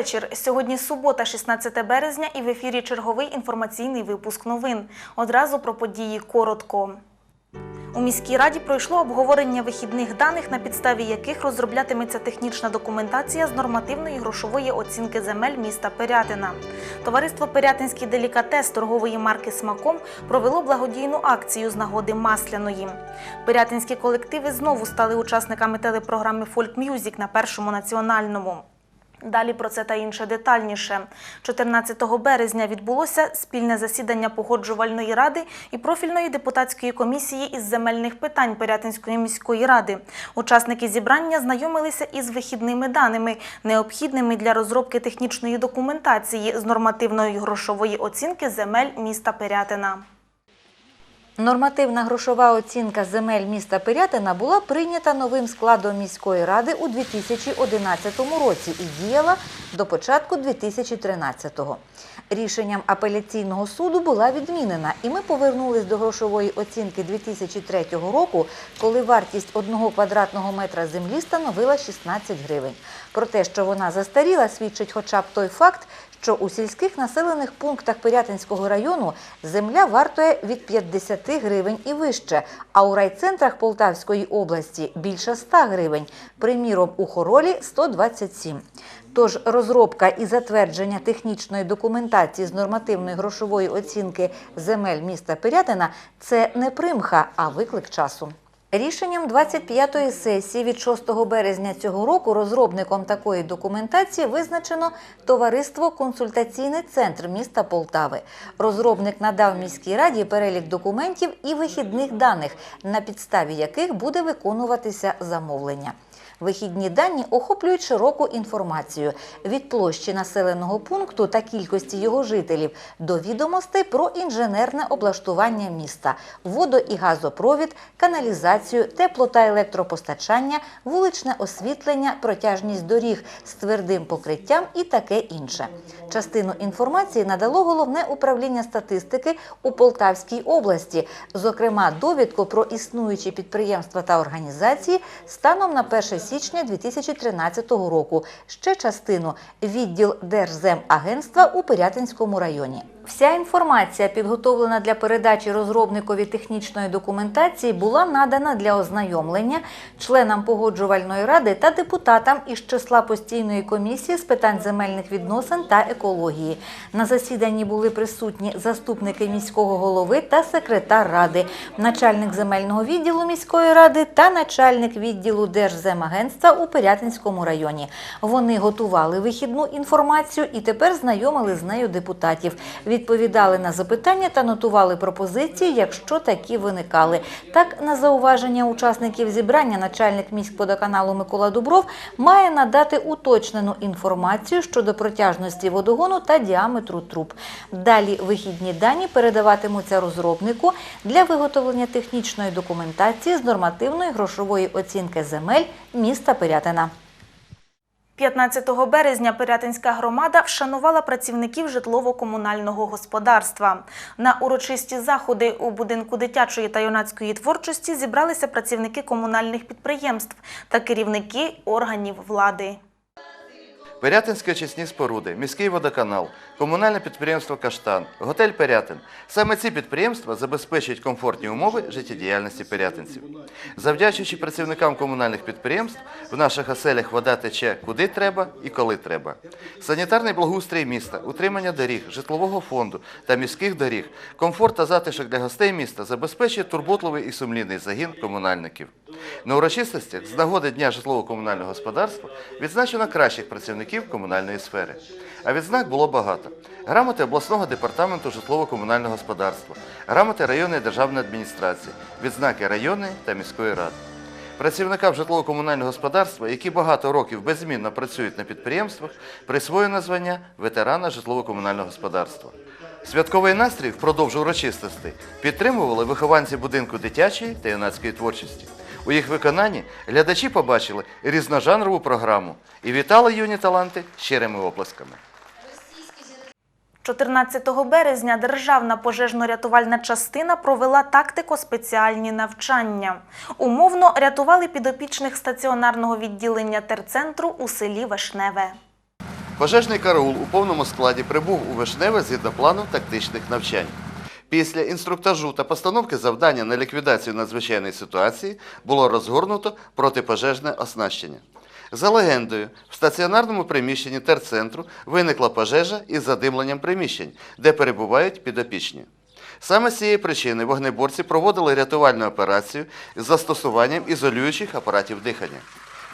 Вечір. Сьогодні субота, 16 березня, і в ефірі черговий інформаційний випуск новин. Одразу про події коротко. У міській раді пройшло обговорення вихідних даних, на підставі яких розроблятиметься технічна документація з нормативної грошової оцінки земель міста Пирятина. Товариство Пирятинський делікатес торгової марки Смаком провело благодійну акцію з нагоди Масляної. Пирятинські колективи знову стали учасниками телепрограми Фольк Мюзік на першому національному. Далі про це та інше детальніше. 14 березня відбулося спільне засідання погоджувальної ради і профільної депутатської комісії із земельних питань Пирятинської міської ради. Учасники зібрання знайомилися із вихідними даними, необхідними для розробки технічної документації з нормативної грошової оцінки земель міста Пирятина. Нормативна грошова оцінка земель міста Пирятина була прийнята новим складом міської ради у 2011 році і діяла до початку 2013-го. Рішенням апеляційного суду була відмінена, і ми повернулись до грошової оцінки 2003 року, коли вартість одного квадратного метра землі становила 16 гривень. Про те, що вона застаріла, свідчить хоча б той факт, що у сільських населених пунктах Пирятинського району земля вартує від 50 гривень і вище, а у райцентрах Полтавської області більше 100 гривень, приміром у Хоролі 127. Тож розробка і затвердження технічної документації з нормативної грошової оцінки земель міста Пирятина – це не примха, а виклик часу. Рішенням 25-ї сесії від 6 березня цього року розробником такої документації визначено товариство Консультаційний центр міста Полтави. Розробник надав міській раді перелік документів і вихідних даних, на підставі яких буде виконуватися замовлення. Вихідні дані охоплюють широку інформацію. Від площі населеного пункту та кількості його жителів до відомостей про інженерне облаштування міста, водо- і газопровід, каналізацію, тепло та електропостачання, вуличне освітлення, протяжність доріг з твердим покриттям і таке інше. Частину інформації надало головне управління статистики у Полтавській області, зокрема довідку про існуючі підприємства та організації станом на 1 січня 2013 року. Ще частину відділ Держземагентства у Пирятинському районі. Вся інформація, підготовлена для передачі розробникові технічної документації, була надана для ознайомлення членам погоджувальної ради та депутатам із числа постійної комісії з питань земельних відносин та екології. На засіданні були присутні заступники міського голови та секретар ради, начальник земельного відділу міської ради та начальник відділу Держземагентства у Пирятинському районі. Вони готували вихідну інформацію і тепер знайомили з нею депутатів відповідали на запитання та нотували пропозиції, якщо такі виникали. Так, на зауваження учасників зібрання начальник міськводоканалу Микола Дубров має надати уточнену інформацію щодо протяжності водогону та діаметру труб. Далі вихідні дані передаватимуться розробнику для виготовлення технічної документації з нормативної грошової оцінки земель міста Пирятина. 15 березня Пирятинська громада вшанувала працівників житлово-комунального господарства. На урочисті заходи у будинку дитячої та юнацької творчості зібралися працівники комунальних підприємств та керівники органів влади. Пирятинські очисні споруди, міський водоканал, комунальне підприємство Каштан, готель Пирятин. Саме ці підприємства забезпечують комфортні умови життєдіяльності пирятинців. Завдячуючи працівникам комунальних підприємств, в наших оселях вода тече куди треба і коли треба. Санітарний благоустрій міста, утримання доріг, житлового фонду та міських доріг, комфорт та затишок для гостей міста забезпечує турботливий і сумлінний загін комунальників. На урочистостях з нагоди Дня житлово-комунального господарства відзначено кращих працівників комунальної сфери. А відзнак було багато. Грамоти обласного департаменту житлово-комунального господарства, грамоти районної державної адміністрації, відзнаки районної та міської ради. Працівникам житлово-комунального господарства, які багато років беззмінно працюють на підприємствах, присвоєно звання ветерана житлово-комунального господарства. Святковий настрій впродовж урочистостей підтримували вихованці будинку дитячої та юнацької творчості. У їх виконанні глядачі побачили різножанрову програму і вітали юні таланти щирими оплесками. 14 березня Державна пожежно-рятувальна частина провела тактико-спеціальні навчання. Умовно рятували підопічних стаціонарного відділення терцентру у селі Вишневе. Пожежний караул у повному складі прибув у Вишневе згідно плану тактичних навчань. Після інструктажу та постановки завдання на ліквідацію надзвичайної ситуації було розгорнуто протипожежне оснащення. За легендою, в стаціонарному приміщенні терцентру виникла пожежа із задимленням приміщень, де перебувають підопічні. Саме з цієї причини вогнеборці проводили рятувальну операцію з застосуванням ізолюючих апаратів дихання.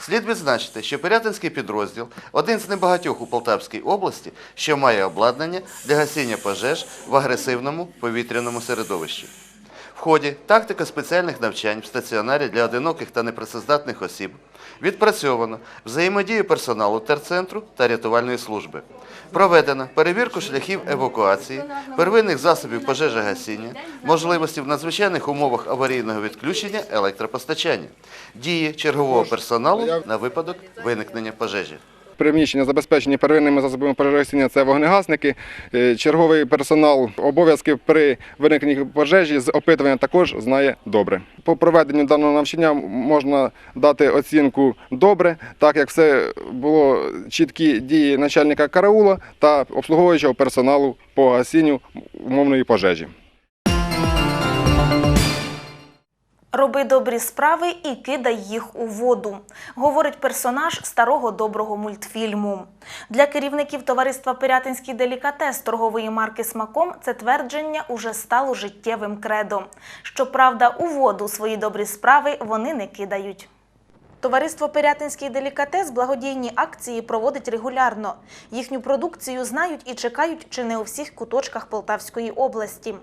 Слід відзначити, що Пирятинський підрозділ один з небагатьох у Полтавській області, що має обладнання для гасіння пожеж в агресивному повітряному середовищі. В ході тактика спеціальних навчань в стаціонарі для одиноких та непрацездатних осіб відпрацьовано взаємодію персоналу терцентру та рятувальної служби. Проведено перевірку шляхів евакуації, первинних засобів пожежогасіння, можливості в надзвичайних умовах аварійного відключення електропостачання, дії чергового персоналу на випадок виникнення пожежі. Приміщення забезпечені первинними засобами пожежогасіння – це вогнегасники, е, черговий персонал обов'язки при виникненні пожежі з опитування також знає добре. По проведенню даного навчання можна дати оцінку добре, так як все було чіткі дії начальника караула та обслуговуючого персоналу по гасінню умовної пожежі. Роби добрі справи і кидай їх у воду, говорить персонаж старого доброго мультфільму. Для керівників товариства Пирятинський делікатес торгової марки Смаком це твердження уже стало життєвим кредом. Щоправда, у воду свої добрі справи вони не кидають. Товариство Пирятинський делікатес благодійні акції проводить регулярно. Їхню продукцію знають і чекають чи не у всіх куточках Полтавської області.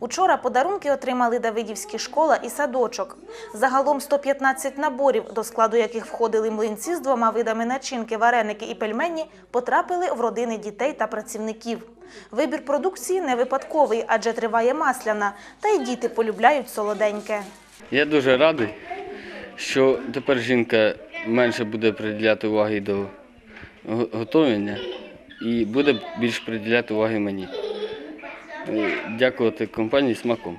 Учора подарунки отримали Давидівські школа і садочок. Загалом 115 наборів, до складу яких входили млинці з двома видами начинки, вареники і пельмені, потрапили в родини дітей та працівників. Вибір продукції не випадковий, адже триває масляна, та й діти полюбляють солоденьке. Я дуже радий, що тепер жінка менше буде приділяти уваги до го- готування і буде більш приділяти уваги мені. Е, Дякувати компанії смаком.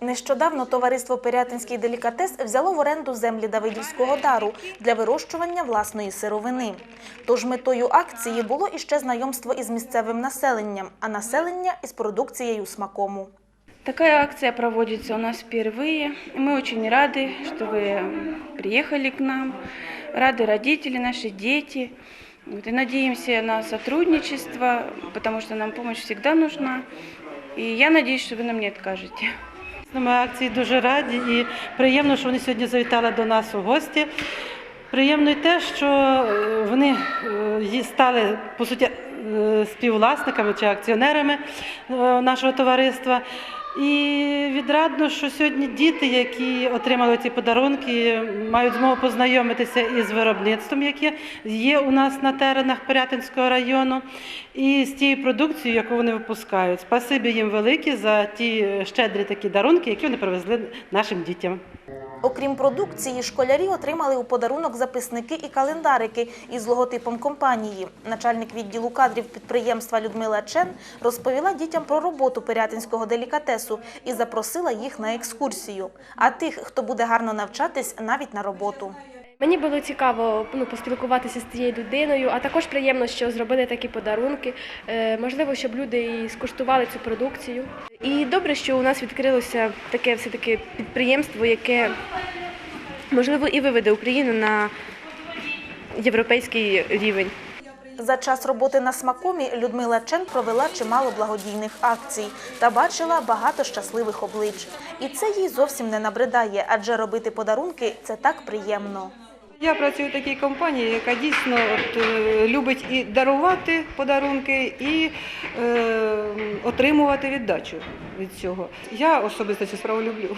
Нещодавно товариство Пирятинський делікатес взяло в оренду землі Давидівського дару для вирощування власної сировини. Тож метою акції було іще знайомство із місцевим населенням, а населення із продукцією смакому. Такая акция проводится у нас впервые. И Мы очень рады, что вы приехали к нам. Рады родители, наши дети. Вот, и надеемся на сотрудничество, потому что нам помощь всегда нужна. И я надеюсь, что вы нам не откажете. Ми акції дуже раді і приємно, що вони сьогодні завітали до нас у гості. Приємно й те, що е, вони е, є- стали по суті е, співвласниками чи акціонерами е, нашого товариства. І відрадно, що сьогодні діти, які отримали ці подарунки, мають змогу познайомитися із виробництвом, яке є у нас на теренах Пирятинського району, і з тією продукцією, яку вони випускають. Спасибі їм велике за ті щедрі такі дарунки, які вони привезли нашим дітям. Окрім продукції, школярі отримали у подарунок записники і календарики із логотипом компанії. Начальник відділу кадрів підприємства Людмила Чен розповіла дітям про роботу пирятинського делікатесу і запросила їх на екскурсію. А тих, хто буде гарно навчатись, навіть на роботу. Мені було цікаво ну, поспілкуватися з цією людиною, а також приємно, що зробили такі подарунки. Е, можливо, щоб люди і скуштували цю продукцію. І добре, що у нас відкрилося таке все-таки підприємство, яке можливо і виведе Україну на європейський рівень. За час роботи на смакомі Людмила Чен провела чимало благодійних акцій та бачила багато щасливих облич. І це їй зовсім не набридає, адже робити подарунки це так приємно. Я працюю в такій компанії, яка дійсно от, е, любить і дарувати подарунки, і е, отримувати віддачу від цього. Я особисто цю справу люблю,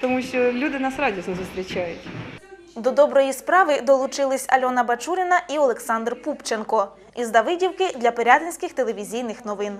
тому що люди нас радісно зустрічають. До доброї справи долучились Альона Бачуріна і Олександр Пупченко із Давидівки для Пирятинських телевізійних новин.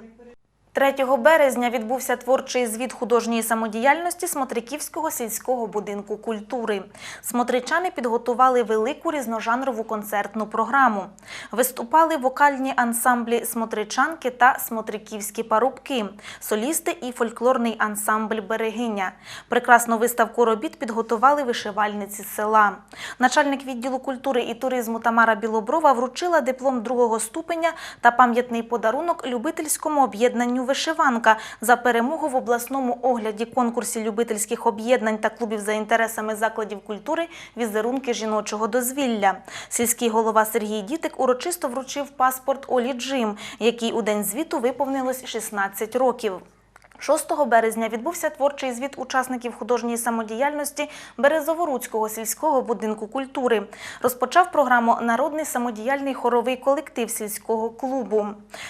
3 березня відбувся творчий звіт художньої самодіяльності Смотриківського сільського будинку культури. Смотричани підготували велику різножанрову концертну програму. Виступали вокальні ансамблі Смотричанки та Смотриківські парубки, солісти і фольклорний ансамбль Берегиня. Прекрасну виставку робіт підготували вишивальниці села. Начальник відділу культури і туризму Тамара Білоброва вручила диплом другого ступеня та пам'ятний подарунок любительському об'єднанню Вишиванка за перемогу в обласному огляді конкурсі любительських об'єднань та клубів за інтересами закладів культури візерунки жіночого дозвілля. Сільський голова Сергій Дітик урочисто вручив паспорт Олі Джим, який у день звіту виповнилось 16 років. 6 березня відбувся творчий звіт учасників художньої самодіяльності Березоворуцького сільського будинку культури. Розпочав програму Народний самодіяльний хоровий колектив сільського клубу.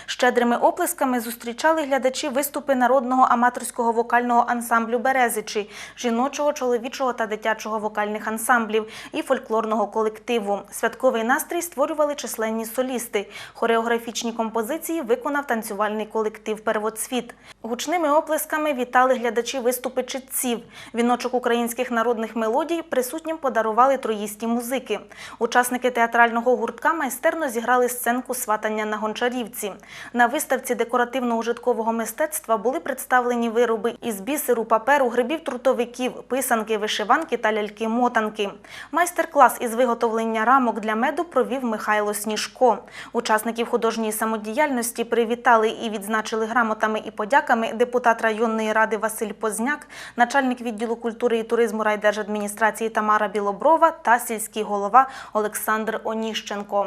Щедрими оплесками зустрічали глядачі виступи народного аматорського вокального ансамблю Березичі, жіночого, чоловічого та дитячого вокальних ансамблів і фольклорного колективу. Святковий настрій створювали численні солісти. Хореографічні композиції виконав танцювальний колектив Первоцвіт. Гучними оплесками вітали глядачі виступи читців. Віночок українських народних мелодій присутнім подарували троїсті музики. Учасники театрального гуртка майстерно зіграли сценку сватання на гончарівці. На виставці декоративно-ужиткового мистецтва були представлені вироби із бісеру, паперу, грибів трутовиків, писанки, вишиванки та ляльки-мотанки. Майстер-клас із виготовлення рамок для меду провів Михайло Сніжко. Учасників художньої самодіяльності привітали і відзначили грамотами і подяками депутат районної ради Василь Позняк, начальник відділу культури і туризму райдержадміністрації Тамара Білоброва та сільський голова Олександр Оніщенко.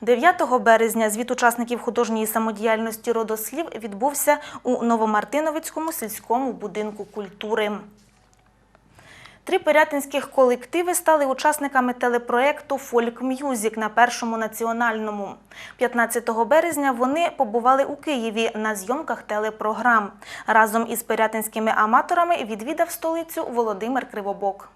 9 березня звіт учасників художньої самодіяльності родослів відбувся у Новомартиновицькому сільському будинку культури. Три пирятинських колективи стали учасниками телепроекту Фольк М'юзік на першому національному. 15 березня вони побували у Києві на зйомках телепрограм. Разом із пирятинськими аматорами відвідав столицю Володимир Кривобок.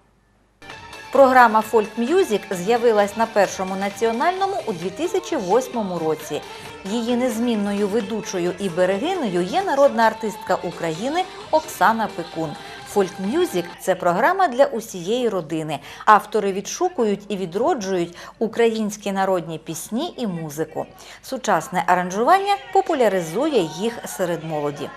Програма Folk Music з'явилась на першому національному у 2008 році. Її незмінною ведучою і берегиною є народна артистка України Оксана Пекун. Folk Music – це програма для усієї родини. Автори відшукують і відроджують українські народні пісні і музику. Сучасне аранжування популяризує їх серед молоді.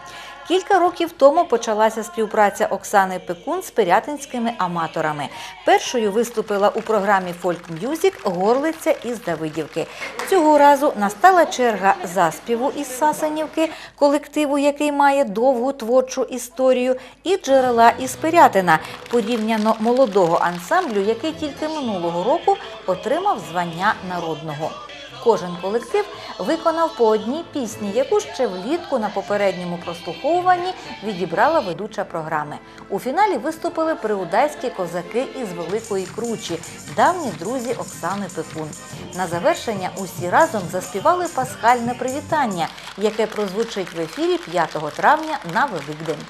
Кілька років тому почалася співпраця Оксани Пекун з пирятинськими аматорами. Першою виступила у програмі Folk Music горлиця із Давидівки. Цього разу настала черга заспіву із Сасанівки, колективу, який має довгу творчу історію, і джерела із Пирятина, порівняно молодого ансамблю, який тільки минулого року отримав звання народного. Кожен колектив виконав по одній пісні, яку ще влітку на попередньому прослуховуванні відібрала ведуча програми. У фіналі виступили приудайські козаки із Великої Кручі, давні друзі Оксани Пекун. На завершення усі разом заспівали пасхальне привітання, яке прозвучить в ефірі 5 травня на Великдень.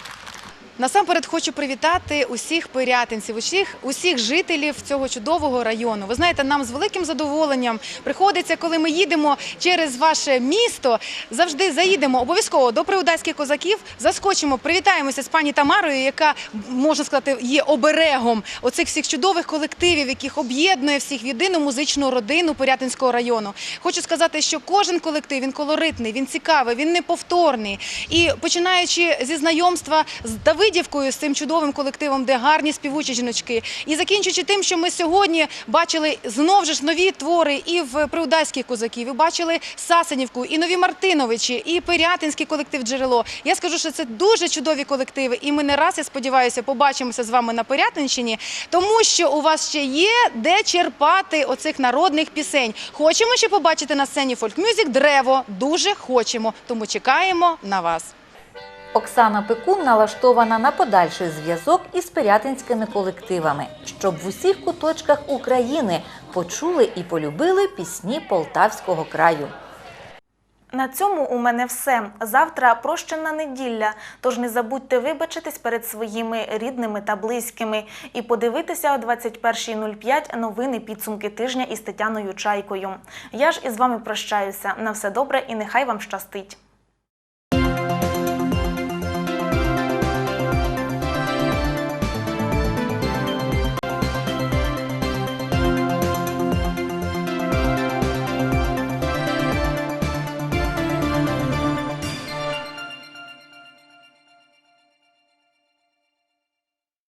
Насамперед хочу привітати усіх пирятинців, усіх, усіх жителів цього чудового району. Ви знаєте, нам з великим задоволенням приходиться, коли ми їдемо через ваше місто, завжди заїдемо обов'язково до приудайських козаків, заскочимо, привітаємося з пані Тамарою, яка можна сказати є оберегом оцих всіх чудових колективів, яких об'єднує всіх в єдину музичну родину Пирятинського району. Хочу сказати, що кожен колектив він колоритний, він цікавий, він неповторний. І починаючи зі знайомства з Давидівкою, з цим чудовим колективом, де гарні співучі жіночки, і закінчуючи тим, що ми сьогодні бачили знову ж нові твори і в Приудайських козаків, і бачили Сасанівку, і нові Мартиновичі, і Пирятинський колектив Джерело. Я скажу, що це дуже чудові колективи, і ми не раз, я сподіваюся, побачимося з вами на Пирятинщині, тому що у вас ще є де черпати оцих народних пісень. Хочемо ще побачити на сцені фольк-мюзик Древо. Дуже хочемо, тому чекаємо на вас. Оксана Пекун налаштована на подальший зв'язок із пирятинськими колективами, щоб в усіх куточках України почули і полюбили пісні Полтавського краю. На цьому у мене все. Завтра прощена неділя, тож не забудьте вибачитись перед своїми рідними та близькими і подивитися о 21.05 новини підсумки тижня із Тетяною Чайкою. Я ж із вами прощаюся. На все добре і нехай вам щастить.